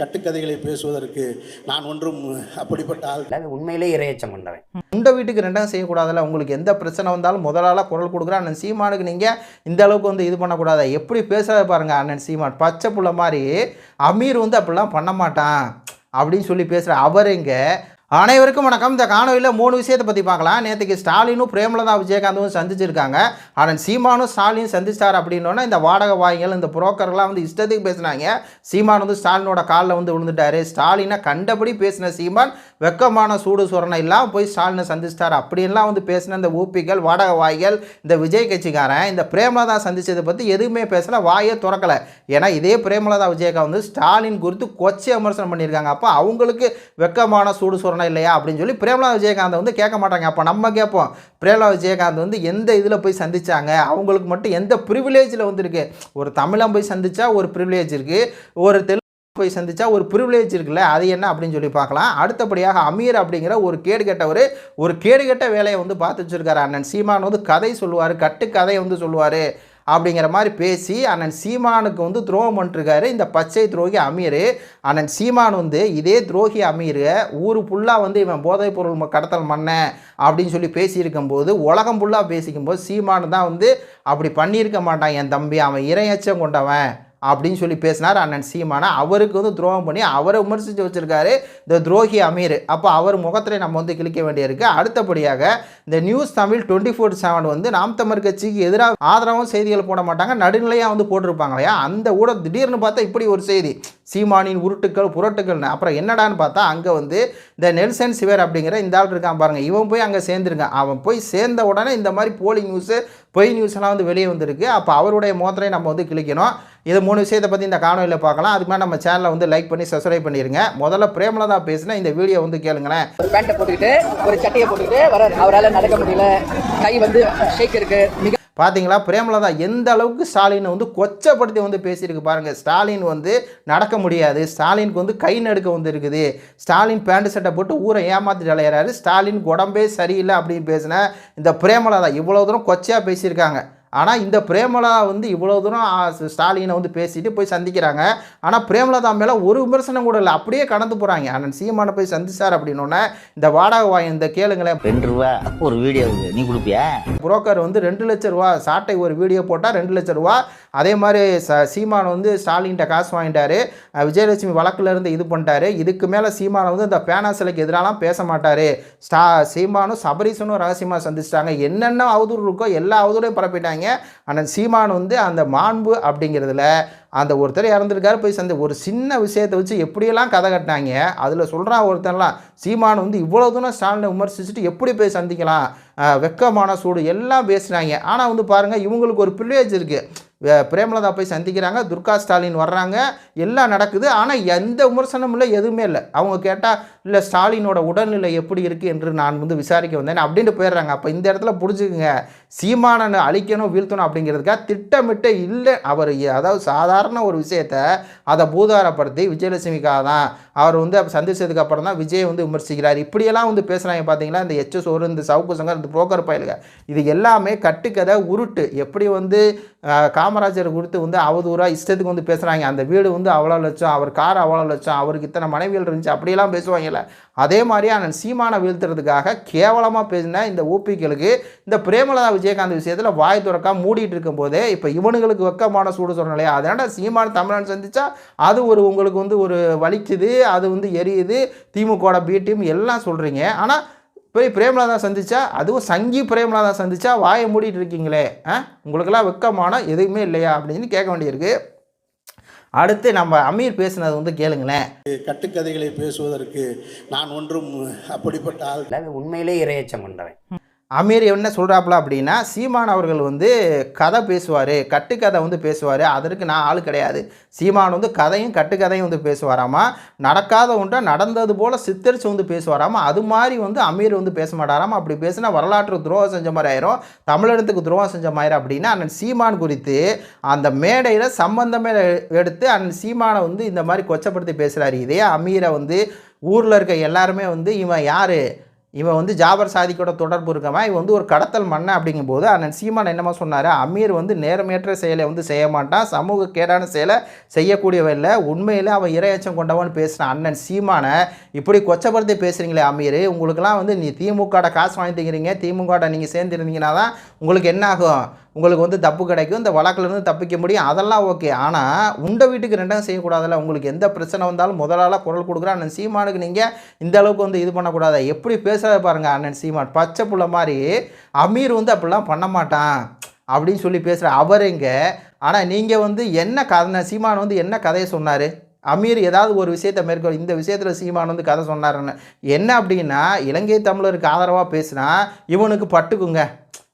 கட்டுக்கதைகளை பேசுவதற்கு நான் ஒன்றும் அப்படிப்பட்ட ஆள் உண்மையிலே இரையச்சம் கொண்டவன். உண்ட வீட்டுக்கு ரெண்டாம் செய்யக்கூடாதுல்ல? உங்களுக்கு எந்த பிரச்சனை வந்தாலும் முதலாளாக குரல் கொடுக்குறேன். அண்ணன் சீமானுக்கு நீங்கள் இந்த அளவுக்கு வந்து இது பண்ணக்கூடாது? எப்படி பேசுகிறத பாருங்க அண்ணன் சீமான். பச்சை புள்ள மாதிரி அமீர் வந்து அப்படிலாம் பண்ண மாட்டான் அப்படின்னு சொல்லி பேசுகிற அவர் இங்கே அனைவருக்கும் வணக்கம். இந்த காணொலியில் மூணு விஷயத்தை பற்றி பார்க்கலாம். நேற்றுக்கு ஸ்டாலினும் பிரேமலதா விஜயகாந்தும் சந்திச்சிருக்காங்க. ஆனால் சீமானும் ஸ்டாலின் சந்திச்சார் அப்படின்னோன்னா இந்த வாடகை வாய்கள் இந்த புரோக்கர்லாம் வந்து இஷ்டத்துக்கு பேசினாங்க. சீமான் வந்து ஸ்டாலினோட காலில் வந்து விழுந்துட்டாரு. ஸ்டாலினை கண்டபடி பேசின சீமான் வெக்கமான சூடு சுரணை எல்லாம் போய் ஸ்டாலினை சந்திச்சிட்டார். அப்படின்லாம் வந்து பேசின இந்த ஊப்பிகள் வாடகை வாய்கள் இந்த விஜய் கட்சிக்காரன் இந்த பிரேமலதா சந்தித்ததை பற்றி எதுவுமே பேசலை வாயே திறக்கலை. ஏன்னா இதே பிரேமலதா விஜயகாந்த் வந்து ஸ்டாலின் குறித்து கொச்சை விமர்சனம் பண்ணியிருக்காங்க. அப்போ அவங்களுக்கு வெக்கமான சூடு சுரணை இல்லையா? அப்படின்னு சொல்லி பிரேமலா விஜயகாந்த் வந்து கேட்க மாட்டாங்க. அப்போ நம்ம கேட்போம். பிரேமலா விஜயகாந்த் வந்து எந்த இதில் போய் சந்திச்சாங்க? அவங்களுக்கு மட்டும் எந்த ப்ரிவிலேஜில் வந்துருக்கு? ஒரு தமிழம் போய் சந்திச்சா ஒரு ப்ரிவிலேஜ் இருக்குது ஒரு தெலுங்கு போய் சந்தித்தா ஒரு ப்ரிவிலேஜ் இருக்குல்ல அது என்ன அப்படின்னு சொல்லி பார்க்கலாம். அடுத்தபடியாக அமீர் அப்படிங்கிற ஒரு கேடு கெட்டவர் ஒரு கேடு கெட்ட வேலையை வந்து பார்த்து வச்சிருக்காரு அண்ணன். சீமான் வந்து கதை சொல்லுவார் கட்டு கதையை வந்து சொல்லுவார் அப்படிங்கிற மாதிரி பேசி அண்ணன் சீமானுக்கு வந்து துரோகம் பண்ணிருக்காரு இந்த பச்சை துரோகி அமீர். அண்ணன் சீமான் வந்து இதே துரோகி அமீர் ஊர் ஃபுல்லாக வந்து இவன் போதைப் பொருள் கடத்தல் மன்னன் அப்படின்னு சொல்லி பேசியிருக்கும்போது உலகம் ஃபுல்லாக பேசிக்கும்போது சீமானு தான் வந்து அப்படி பண்ணியிருக்க மாட்டான். என் தம்பி அவன் இறையச்சம் கொண்டவன். அப்படின்னு சொல்லி பேசினார் அண்ணன் சீமானா. அவருக்கு வந்து துரோகம் பண்ணி அவரை விமர்சித்து வச்சுருக்காரு இந்த துரோகி அமீர். அப்போ அவர் முகத்தில் நம்ம வந்து கிழிக்க வேண்டியிருக்கு. அடுத்தபடியாக இந்த news Tamil twenty four seven வந்து நாம் தமிழ் கட்சிக்கு எதிராக ஆதரவும் செய்திகள் போட மாட்டாங்க. நடுநிலையாக வந்து போட்டிருப்பாங்க இல்லையா? அந்த ஊட திடீர்னு பார்த்தா இப்படி ஒரு செய்தி. சீமானின் உருட்டுக்கள் புரட்டுக்கள்னு அப்புறம் என்னடான்னு பார்த்தா அங்கே வந்து இந்த நெல்சன் சிவர் அப்படிங்கிற இந்த ஆள் இருக்கான் பாருங்கள் இவன் போய் அங்கே சேர்ந்துருக்கான். அவன் போய் சேர்ந்த உடனே இந்த மாதிரி போலி நியூஸு பொய் நியூஸ்லாம் வந்து வெளியே வந்திருக்கு. அப்போ அவருடைய மோத்திரை நம்ம வந்து கிழிக்கணும். இது மூணு விஷயத்தை பற்றி இந்த காணொலியில் பார்க்கலாம். அதுக்கு மேலே நம்ம சேனலை வந்து லைக் பண்ணி சப்ஸ்கிரைப் பண்ணிடுங்க முதல்ல பிரேமலதா பேசினா இந்த வீடியோ வந்து கேளுங்களேன். ஒரு பேண்ட்டை போட்டுக்கிட்டு ஒரு சட்டையை போட்டுக்கிட்டு வர அவரால் நடக்க முடியல. கை வந்து ஷேக் இருக்கு மிக பார்த்தீங்களா பிரேமலதா எந்த அளவுக்கு ஸ்டாலினை வந்து கொச்சப்படுத்தி வந்து பேசியிருக்கு பாருங்கள் ஸ்டாலின் வந்து நடக்க முடியாது. ஸ்டாலினுக்கு வந்து கை நடுக்க வந்து இருக்குது. ஸ்டாலின் பேண்ட் சட்டை போட்டு ஊரை ஏமாற்றி அலையிறாரு. ஸ்டாலின் உடம்பே சரியில்லை அப்படின்னு பேசின இந்த பிரேமலதா இவ்வளோ தூரம் கொச்சையாக பேசியிருக்காங்க. ஆனால் இந்த பிரேமலா வந்து இவ்வளோ தூரம் ஸ்டாலினை வந்து பேசிட்டு போய் சந்திக்கிறாங்க. ஆனால் பிரேமலதா மேலே ஒரு விமர்சனம் கூட இல்லை. அப்படியே கடந்து போகிறாங்க அண்ணன் சீமானை போய் சந்திச்சார் அப்படின்னோடனே இந்த வாடகை வாய் இந்த கேளுங்களேன். ரெண்டு ரூபா ஒரு வீடியோவுக்கு நீ கொடுப்பியா? புரோக்கர் வந்து ரெண்டு லட்ச ரூபா சாட்டை ஒரு வீடியோ போட்டால் ரெண்டு லட்ச ரூபா. அதே மாதிரி ச சீமான் வந்து ஸ்டாலின்கிட்ட காசு வாங்கிட்டாரு. விஜயலட்சுமி வழக்குல இருந்து இது பண்ணிட்டாரு. இதுக்கு மேலே சீமான் வந்து இந்த பேனா சிலைக்கு எதிராலாம் பேச மாட்டார். ஸ்டா சீமானும் சபரீசனும் ரகசியமாக சந்திச்சிட்டாங்க. என்னென்ன அவதூறு இருக்கோ எல்லா அவதூறையும் பரப்பிட்டாங்க. ஆனால் சீமான் வந்து அந்த மாண்பு அப்படிங்கிறதுல அந்த ஒருத்தர் இறந்துருக்காரு போய் சந்த ஒரு சின்ன விஷயத்தை வச்சு எப்படியெல்லாம் கதை கட்டினாங்க அதில் சொல்கிறான் ஒருத்தன்லாம் சீமான் வந்து இவ்வளோ தூரம் ஸ்டாலினை விமர்சிச்சுட்டு எப்படி போய் சந்திக்கலாம் வெக்கமான சூடு எல்லாம் பேசுகிறாங்க ஆனால் வந்து பாருங்கள் இவங்களுக்கு ஒரு ப்ரிவிலேஜ் இருக்குது பிரேமலதா போய் சந்திக்கிறாங்க துர்கா ஸ்டாலின் வர்றாங்க எல்லாம் நடக்குது. ஆனால் எந்த விமர்சனமும் இல்லை எதுவுமே இல்லை. அவங்க கேட்டால் இல்லை ஸ்டாலினோட உடல்நிலை எப்படி இருக்குது என்று நான் வந்து விசாரிக்க வந்தேன். அப்படின்ட்டு போயிடுறாங்க. அப்போ இந்த இடத்துல புரிஞ்சுக்குங்க. சீமானனை அழிக்கணும் வீழ்த்தணும் அப்படிங்கிறதுக்காக திட்டமிட்டு இல்லை. அவர் அதாவது சாதாரண ஒரு விஷயத்த அதை பூதாரப்படுத்தி விஜயலட்சுமிக்காக தான் அவர் வந்து அப்போ சந்திச்சதுக்கு அப்புறம் தான் விஜய் வந்து விமர்சிக்கிறார். இப்படியெல்லாம் வந்து பேசுகிறாங்க பார்த்தீங்களா இந்த எச்எஸ் ஒரு இந்த சவுக்கு சங்கர் இந்த புரோக்கர் பயலுங்க இது எல்லாமே கட்டுக்கதை உருட்டு. எப்படி வந்து காமராஜர் குறித்து வந்து அவதூறாக இஷ்டத்துக்கு வந்து பேசுகிறாங்க அந்த வீடு வந்து அவ்வளோ லட்சம் அவர் கார் அவ்வளோ லட்சம் அவருக்கு இத்தனை மனைவியல் இருந்துச்சு அப்படியெல்லாம் பேசுவாங்கல்ல. அதே மாதிரி அண்ணன் சீமானை வீழ்த்துறதுக்காக கேவலமாக பேசின இந்த ஓபிக்களுக்கு இந்த பிரேமலதா விஜயகாந்த் விஷயத்தில் வாய் துறக்காம மூடிட்டு இருக்கும்போதே இப்போ இவனுங்களுக்கு வெக்கமான சூடு சொல்கிறோம் இல்லையா? அதனால் சீமான தமிழன் சந்திச்சா அது ஒரு உங்களுக்கு வந்து ஒரு வலிக்குது அது வந்து எரியுது திமுகவோட பி டீம் எல்லாம் சொல்கிறீங்க ஆனால் போய் பிரேமலதா சந்திச்சா அதுவும் சங்கி பிரேமலதா சந்திச்சா வாயை மூடிட்டு இருக்கீங்களே ஆ? உங்களுக்கெல்லாம் வெக்கமான எதுவுமே இல்லையா அப்படின்னு கேட்க வேண்டியிருக்கு. அடுத்து நம்ம அமீர் பேசுனது வந்து கேளுங்களேன். கட்டுக்கதைகளை பேசுவதற்கு நான் ஒன்றும் அப்படிப்பட்ட ஆள் உண்மையிலே இரையச்சம் கொண்டவன். அமீர் என்ன சொல்கிறாப்புல அப்படின்னா சீமான் அவர்கள் வந்து கதை பேசுவார் கட்டுக்கதை வந்து பேசுவார். அதற்கு நான் ஆள் கிடையாது. சீமான் வந்து கதையும் கட்டுக்கதையும் வந்து பேசுவாராமா? நடக்காத ஒன்றை நடந்தது போல் சித்தரித்து வந்து பேசுவாராமா? அது மாதிரி வந்து அமீர் வந்து பேச மாட்டாராமா? அப்படி பேசினா வரலாற்று துரோகம் செஞ்ச மாதிரி ஆயிரும். தமிழகத்துக்கு துரோகம் செஞ்ச மாதிரி அப்படின்னா அண்ணன் சீமான் குறித்து அந்த மேடையில் சம்பந்தமே எடுத்து அண்ணன் சீமானை வந்து இந்த மாதிரி கொச்சப்படுத்தி பேசுகிறாரு இதே அமீரை வந்து ஊரில் இருக்க எல்லாருமே வந்து இவன் யார்? இவன் வந்து ஜாபர் சாதிக்கோட தொடர்பு இருக்கவன். இவன் வந்து ஒரு கடத்தல் மன்னன் அப்படிங்கும்போது அண்ணன் சீமான் என்னமா சொன்னார் அமீர் வந்து நேர்மையற்ற செயலை வந்து செய்ய மாட்டான். சமூக கேடான செயலை செய்யக்கூடியவன் இல்லை. உண்மையில் அவன் இரையச்சம் கொண்டவன் பேசின அண்ணன் சீமானை இப்படி கொச்சப்படுத்தி பேசுகிறீங்களே அமீர். உங்களுக்கெல்லாம் வந்து நீ திமுகட காசு வாங்கி தங்கிறீங்க திமுகட நீங்கள் சேர்ந்துருந்தீங்கன்னா தான் உங்களுக்கு என்ன ஆகும்? உங்களுக்கு வந்து தப்பு கிடைக்கும் இந்த வழக்கிலேருந்து தப்பிக்க முடியும். அதெல்லாம் ஓகே. ஆனால் உண்ட வீட்டுக்கு ரெண்டும் செய்யக்கூடாதுல்ல? உங்களுக்கு எந்த பிரச்சனை வந்தாலும் முதலாளாக குரல் கொடுக்குற அண்ணன் சீமானுக்கு நீங்கள் இந்த அளவுக்கு வந்து இது பண்ணக்கூடாது? எப்படி பேசுகிறத பாருங்கள் அண்ணன் சீமான். பச்சை புள்ள மாதிரி அமீர் வந்து அப்படிலாம் பண்ண மாட்டான் அப்படின்னு சொல்லி பேசுகிற அவர் ஆனால் நீங்கள் வந்து என்ன கதை சீமான் வந்து என்ன கதையை சொன்னார்? அமீர் ஏதாவது ஒரு விஷயத்தை மேற்கொள் இந்த விஷயத்தில் சீமான் வந்து கதை சொன்னாருன்னு. என்ன அப்படின்னா இலங்கை தமிழருக்கு ஆதரவாக பேசினா இவனுக்கு பட்டுக்குங்க.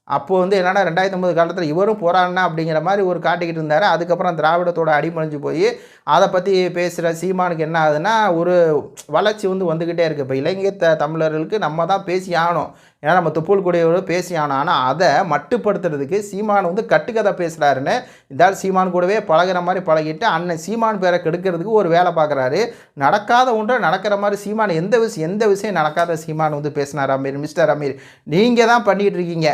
அப்போது வந்து என்னன்னா ரெண்டாயிரத்தி ஒம்பது காலத்தில் இவரும் போராடினா அப்படிங்கிற மாதிரி ஒரு காட்டிக்கிட்டு இருந்தார். அதுக்கப்புறம் திராவிடத்தோட அடிமணிஞ்சு போய் அதை பற்றி பேசுகிற சீமானுக்கு என்ன ஆகுதுன்னா ஒரு வளர்ச்சி வந்து வந்துக்கிட்டே இருக்குது இப்போ இலங்கை த தமிழர்களுக்கு நம்ம தான் பேசி ஆகணும். ஏன்னா நம்ம துப்புள் கூடியவரோட பேசி ஆனோம் ஆனால் அதை மட்டுப்படுத்துறதுக்கு சீமான் வந்து கட்டுக்கதை பேசுகிறாருன்னு இதால் சீமான் கூடவே பழகுற மாதிரி பழகிட்டு அண்ணன் சீமான் பேரை கெடுக்கிறதுக்கு ஒரு வேலை பார்க்குறாரு நடக்காத ஒன்றை நடக்கிற மாதிரி சீமான் எந்த விஷயம் எந்த விஷயம் நடக்காத சீமான் வந்து பேசினார் அமீர் மிஸ்டர் அமீர். நீங்கள் தான் பண்ணிகிட்டு இருக்கீங்க.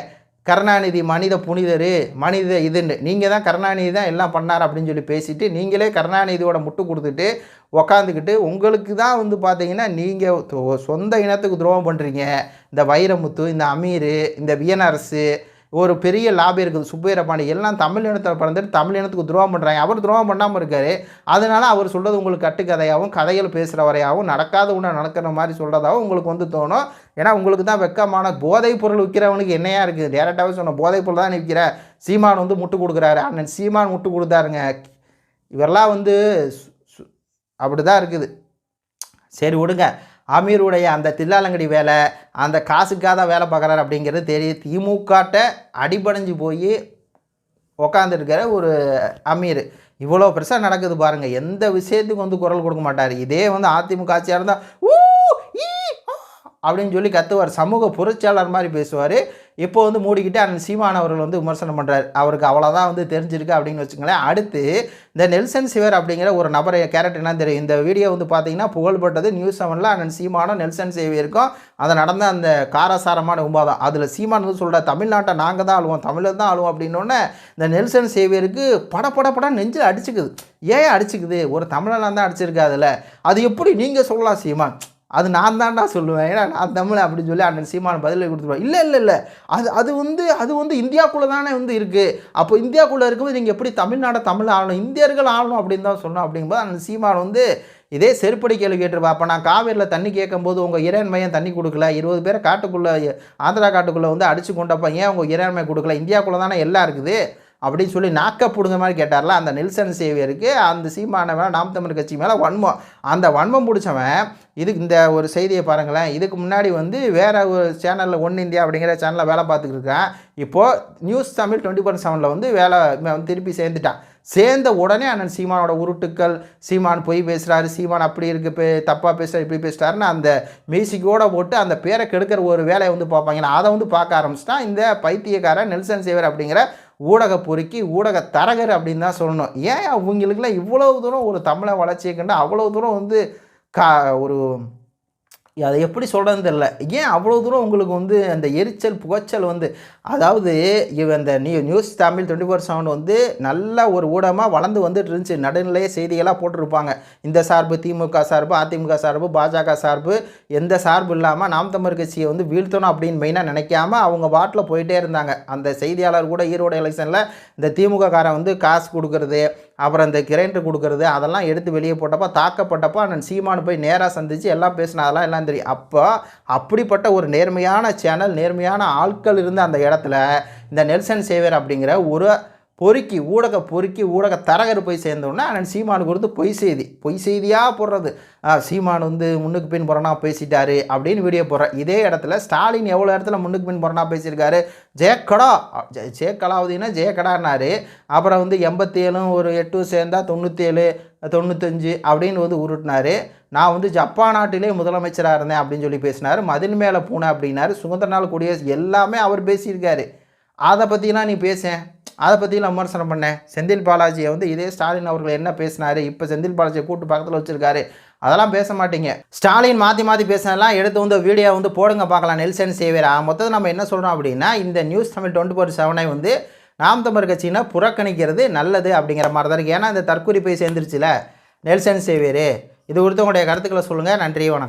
கருணாநிதி மனித புனிதர் மனித இதுன்னு. நீங்கள் தான் கருணாநிதி தான் எல்லாம் பண்ணார் அப்படின்னு சொல்லி பேசிவிட்டு நீங்களே கருணாநிதியோட முட்டு கொடுத்துட்டு உக்காந்துக்கிட்டு உங்களுக்கு தான் வந்து பார்த்தீங்கன்னா நீங்கள் சொந்த இனத்துக்கு துரோகம் பண்ணுறீங்க இந்த வைரமுத்து இந்த அமீர் இந்த வியனரசு ஒரு பெரிய லாபி இருக்குது சுப்பைரபாண்டி எல்லாம் தமிழ் இனத்தில் பிறந்துட்டு தமிழ் இனத்துக்கு துரோகம் பண்ணுறாங்க அவர் துரோகம் பண்ணாமல் இருக்கார். அதனால் அவர் சொல்கிறது உங்களுக்கு கட்டுக்கதையாகவும் கதைகள் பேசுகிற வரையாகவும் நடக்காத ஒன்று நடக்கிற மாதிரி சொல்கிறதாகவும் உங்களுக்கு வந்து தோணும். ஏன்னா உங்களுக்கு தான் வெக்கமான போதைப் பொருள் விற்கிறவனுக்கு என்னையா இருக்குது? டேரெக்டாகவே சொன்ன போதைப் பொருள் தான் விற்கிற சீமான் வந்து முட்டு கொடுக்குறாரு. அண்ணன் சீமான் முட்டு கொடுத்தாருங்க. இவரெல்லாம் வந்து அப்படி தான் இருக்குது. சரி விடுங்க. அமீருடைய அந்த தில்லாலங்கடி வேலை அந்த காசுக்காக தான் வேலை பார்க்குறாரு அப்படிங்கிறது தெரியும் திமுகட்ட அடிபடைஞ்சு போய் உக்காந்துருக்கிற ஒரு அமீர். இவ்வளோ பெருசாக நடக்குது பாருங்கள் எந்த விஷயத்துக்கும் வந்து குரல் கொடுக்க மாட்டார். இதே வந்து அதிமுக ஆட்சியாக இருந்தால் ஊ அப்படின்னு சொல்லி கத்துவார். சமூக புரட்சியாளர் மாதிரி பேசுவார். இப்போ வந்து மூடிக்கிட்டு அண்ணன் சீமான் அவர்கள் வந்து விமர்சனம் பண்ணுறாரு அவருக்கு அவ்வளோதான் வந்து தெரிஞ்சிருக்கு அப்படின்னு வச்சுங்களேன் அடுத்து இந்த நெல்சன் சிவர் அப்படிங்கிற ஒரு நபர் கேரக்டர் என்ன தெரியும். இந்த வீடியோ வந்து பார்த்தீங்கன்னா புகழ்பட்டது நியூஸ் செவனில் அண்ணன் சீமானும் நெல்சன் சேவியருக்கும். அதை நடந்த அந்த காரசாரமான உபாதம் அதில் சீமான் வந்து சொல்கிற தமிழ்நாட்டை நாங்கள் தான் அழுவோம் தமிழர் தான் அழுவோம் அப்படின்னோடனே இந்த நெல்சன் சேவியருக்கு பட பட பட நெஞ்சில் அடிச்சுக்குது. ஏன் அடிச்சுக்குது? ஒரு தமிழனாக தான் அடிச்சிருக்கு அதில் அது எப்படி நீங்கள் சொல்லலாம் சீமான்? அது நான் தான்டா சொல்லுவேன். ஏன்னா நான் தமிழ் அப்படின்னு சொல்லி அண்ணன் சீமான பதில் கொடுத்துருவேன் இல்லை இல்லை இல்லை. அது அது வந்து அது வந்து இந்தியாக்குள்ளே தானே வந்து இருக்குது அப்போ இந்தியாக்குள்ளே இருக்கும்போது நீங்கள் எப்படி தமிழ்நாடை தமிழ் ஆளணும் இந்தியர்கள் ஆளணும் அப்படின்னு தான் சொன்னோம். அப்படிங்கும்போது அண்ணன் சீமான் வந்து இதே செருப்படி கேள்வி கேட்டிருப்பா அப்போ நான் காவேரியில் தண்ணி கேட்கும்போது உங்கள் இறையாண்மையை தண்ணி கொடுக்கல. இருபது பேரை காட்டுக்குள்ளே ஆந்திரா காட்டுக்குள்ளே வந்து அடித்து கொண்டப்ப ஏன் உங்கள் இறையாண்மை கொடுக்கல? இந்தியாக்குள்ளே தானே எல்லாம் இருக்குது. அப்படின்னு சொல்லி நாக்க பிடுங்க மாதிரி கேட்டார்ல அந்த நெல்சன் சேவியருக்கு அந்த சீமானவன் நாம் தமிழ் கட்சி மேலே வன்மம். அந்த வன்மம் பிடிச்சவன் இதுக்கு இந்த ஒரு செய்தியை பாருங்களேன் இதுக்கு முன்னாடி வந்து வேற ஒரு சேனலில் ஒன் இந்தியா அப்படிங்கிற சேனலில் வேலை பார்த்துக்கிட்டு இருக்கேன் இப்போது நியூஸ் தமிழ் டுவெண்ட்டி ஃபோர் செவனில் வந்து வேலை வந்து திருப்பி சேர்ந்துட்டான். சேர்ந்த உடனே அண்ணன் சீமானோட உருட்டுக்கள் சீமான் பொய் பேசுகிறாரு சீமான் அப்படி இருக்கு பே தப்பாக பேசுகிறார் இப்படி பேசுகிறாருன்னு அந்த மியூசிக்கோட போட்டு அந்த பேரை கெடுக்கிற ஒரு வேலையை வந்து பார்ப்பாங்க. அதை வந்து பார்க்க ஆரம்பிச்சிட்டான் இந்த பைத்தியக்காரன் நெல்சன் சேவர் அப்படிங்கிற ஊடக பொறுக்கி ஊடக தரகர் அப்படின்னு தான் சொல்லணும். ஏன் அவங்களுக்குலாம் இவ்வளவு தூரம் ஒரு தமிழை வளர்ச்சியை கண்டு அவ்வளோ தூரம் வந்து கா ஒரு அதை எப்படி சொல்கிறதுன்னு தெரில ஏன் அவ்வளோ தூரம் உங்களுக்கு வந்து அந்த எரிச்சல் புகைச்சல் வந்து அதாவது இவ அந்த new news Tamil twenty four seven வந்து நல்ல ஒரு ஊடகமாக வளர்ந்து வந்துட்டு இருந்துச்சு. நடுநிலைய செய்திகளாக போட்டிருப்பாங்க. இந்த சார்பு திமுக சார்பு அதிமுக சார்பு பாஜக சார்பு எந்த சார்பு இல்லாமல் நாம் தமிழ் கட்சியை வந்து வீழ்த்தணும் அப்படின்னு மெயினாக நினைக்காம அவங்க பாட்டில் போயிட்டே இருந்தாங்க. அந்த செய்தியாளர் கூட ஈரோடு எலெக்ஷனில் இந்த திமுக காரன் வந்து காசு கொடுக்குறது அப்புறம் இந்த கிரைண்டர் கொடுக்கறது அதெல்லாம் எடுத்து வெளியே போட்டப்போ தாக்கப்பட்டப்போ அண்ணன் சீமானு போய் நேராக சந்தித்து எல்லாம் பேசினா அதெல்லாம் எல்லாம் தெரியும். அப்போ அப்படிப்பட்ட ஒரு நேர்மையான சேனல் நேர்மையான ஆட்கள் இருந்த அந்த இடத்துல இந்த நெல்சன் சேவியர் அப்படிங்கிற ஒரு பொறுக்கி ஊடக பொறுக்கி ஊடக தரகர் போய் சேர்ந்தோடனே அண்ணன் சீமானுக்கு வந்து பொய் செய்தி. பொய் செய்தியாக போடுறது? சீமான் வந்து முன்னுக்கு பின் புறனா பேசிட்டாரு அப்படின்னு வீடியோ போடுறேன் இதே இடத்துல ஸ்டாலின் எவ்வளோ இடத்துல முன்னுக்கு பின் புறனா பேசியிருக்காரு? ஜெயக்கடா. ஜெ ஜெயக்கலாவதினா ஜெயக்கடான்னாரு. அப்புறம் வந்து எண்பத்தி ஏழும் ஒரு எட்டும் சேர்ந்தா தொண்ணூற்றி ஏழு தொண்ணூத்தஞ்சு அப்படின்னு வந்து உருட்டினார். நான் வந்து ஜப்பான் நாட்டிலே முதலமைச்சராக இருந்தேன் அப்படின்னு சொல்லி பேசினார். மதில் மேலே பூனை அப்படின்னாரு. சுதந்திர நாள் குடியரசு எல்லாமே அவர் பேசியிருக்காரு. அதை பற்றிலாம் நீ பேசேன் அதை பற்றியும் விமர்சனம் பண்ணேன். செந்தில் பாலாஜியை வந்து இதே ஸ்டாலின் அவர்கள் என்ன பேசினாரு இப்போ செந்தில் பாலாஜியை கூட்டு பக்கத்தில் வச்சுருக்காரு. அதெல்லாம் பேச மாட்டீங்க. ஸ்டாலின் மாற்றி மாற்றி பேசினதெல்லாம் எடுத்து வந்து வீடியோ வந்து போடுங்க பார்க்கலாம். நெல்சன் சேவியரா மொத்தத்தில் நம்ம என்ன சொல்கிறோம் அப்படின்னா இந்த நியூஸ் தமிழ் டுவெண்ட்டி ஃபோர் செவனை வந்து நாம் தமிழ் கட்சியினை புறக்கணிக்கிறது நல்லது அப்படிங்கிற மாதிரி தான் இருக்குது ஏன்னா இந்த தற்கொலை போய் சேர்ந்துருச்சுல நெல்சன் சேவியரு இது குறித்து உங்களுடைய கருத்துக்களை சொல்லுங்கள் நன்றி வணக்கம்.